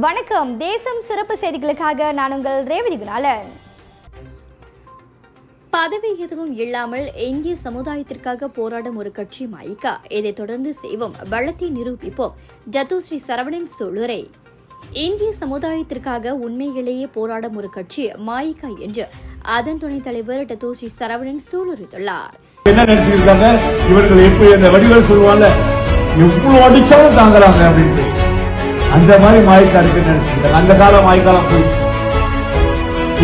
வணக்கம். தேசம் சிறப்பு செய்திகளுக்காக நான் உங்கள் ரேவதி குணாலன். பதவி எதுவும் இல்லாமல் இந்திய சமுதாயத்திற்காக போராடும் ஒரு கட்சி மாயிகா இதைத் தொடர்ந்து செய்வோம். வளத்தை நிரூபிப்போம். ஜத்துஸ்ரீ சரவணன் சூளுரை இந்திய சமுதாயத்திற்காக உண்மையிலேயே போராடும் ஒரு கட்சி மாயிகா என்று அதன் துணைத் தலைவர் டத்தோஸ்ரீ சரவணன் சூளுரைத்துள்ளார் என்ன நினைச்சிருக்காங்க? இவர்கள் எப்படி அந்த வடிவேல் சொல்லுவாங்க? எவ்வளவு அடிச்சாலும் தாங்குறாங்க அப்படின்ட்டு. அந்த மாதிரி மாய்க்கா இருக்கு நினைச்சிருக்காங்க அந்த காலம் மாய்க்காலம் போயிடுச்சு.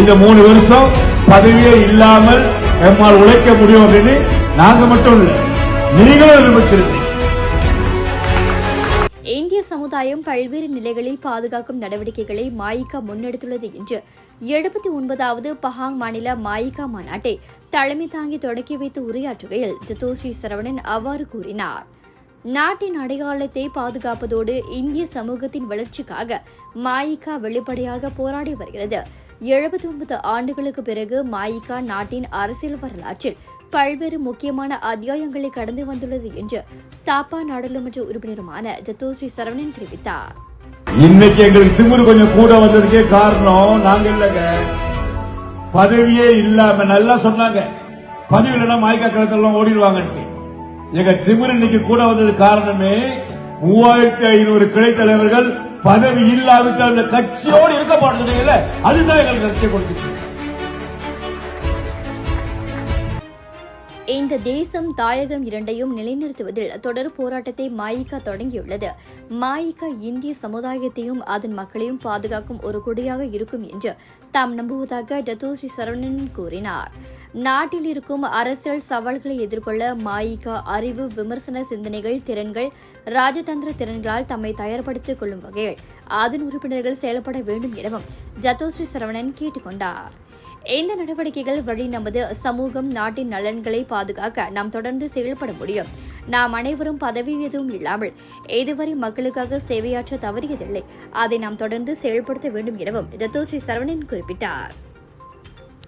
இந்த மூணு வருஷம் பதவியே இல்லாமல் எம்மால் உழைக்க முடியும் அப்படின்னு நாங்க மட்டும் இல்லை நீங்களும் நிரூபிச்சிருக்கீங்க. இந்திய சமுதாயம் பல்வேறு நிலைகளில் பாதுகாக்கும் நடவடிக்கைகளை மாயிகா முன்னெடுத்துள்ளது என்று எழுபத்தி ஒன்பதாவது பஹாங் மாநில மாயிகா மாநாட்டை தலைமை தாங்கி தொடக்கி வைத்து உரையாற்றுகையில் ஜத்தோஸ்ரீ சரவணன் அவ்வாறு கூறினார். நாட்டின் அடையாளத்தை பாதுகாப்பதோடு இந்திய சமூகத்தின் வளர்ச்சிக்காக மாயிகா வெளிப்படையாக போராடி வருகிறது. எழுபத்தி ஒன்பது ஆண்டுகளுக்கு பிறகு மாயிகா நாட்டின் அரசியல் வரலாற்றில் பல்வேறு முக்கியமான அத்தியாயங்களை கடந்து வந்துள்ளது என்று தாப்பா நாடாளுமன்ற உறுப்பினருமான ஜத்தோஸ்ரீ சரவணன் தெரிவித்தார். இன்னைக்கு எங்களுக்கு திமுரு கொஞ்சம் கூட வந்ததுக்கே காரணம் நாங்க இல்லங்க. பதவியே இல்லாம நல்லா சொன்னாங்க. பதவி இல்லைன்னா மாய்க்கா கிடத்தெல்லாம் ஓடிடுவாங்கன்ட்டு எங்க திமிர் இன்னைக்கு கூட வந்தது காரணமே மூவாயிரத்தி ஐநூறு கிளை தலைவர்கள் பதவி இல்லாவிட்டால் அந்த கட்சியோடு இருக்க மாட்டேங்கிறீங்கல்ல அதுதான் எங்களுக்கு கட்சியை கொடுத்துச்சு. இந்த தேசம் தாயகம் இரண்டையும் நிலைநிறுத்துவதில் தொடர் போராட்டத்தை மாயிகா தொடங்கியுள்ளது. மாயிகா இந்திய சமுதாயத்தையும் அதன் மக்களையும் பாதுகாக்கும் ஒரு கொடியாக இருக்கும் என்று தாம் நம்புவதாக டத்தோஸ்ரீ சரவணன் கூறினார். நாட்டில் இருக்கும் அரசியல் சவால்களை எதிர்கொள்ள மாயிகா அறிவு விமர்சன சிந்தனைகள் திறன்கள் ராஜதந்திர திறன்களால் தம்மை தயார்படுத்திக் கொள்ளும் வகையில் அதன் உறுப்பினர்கள் செயல்பட வேண்டும் எனவும் ஜத்தோஸ்ரீ சரவணன் கேட்டுக்கொண்டார் இந்த நடவடிக்கைகள் வழி நமது சமூகம் நாட்டின் நலன்களை பாதுகாக்க நாம் தொடர்ந்து செயல்பட முடியும். நாம் அனைவரும் பதவி எதுவும் இல்லாமல் இதுவரை மக்களுக்காக சேவையாற்ற தவறியதில்லை. அதை நாம் தொடர்ந்து செயல்படுத்த வேண்டும் எனவும் ஜதோஸ்ரீ சரவணன் குறிப்பிட்டார்.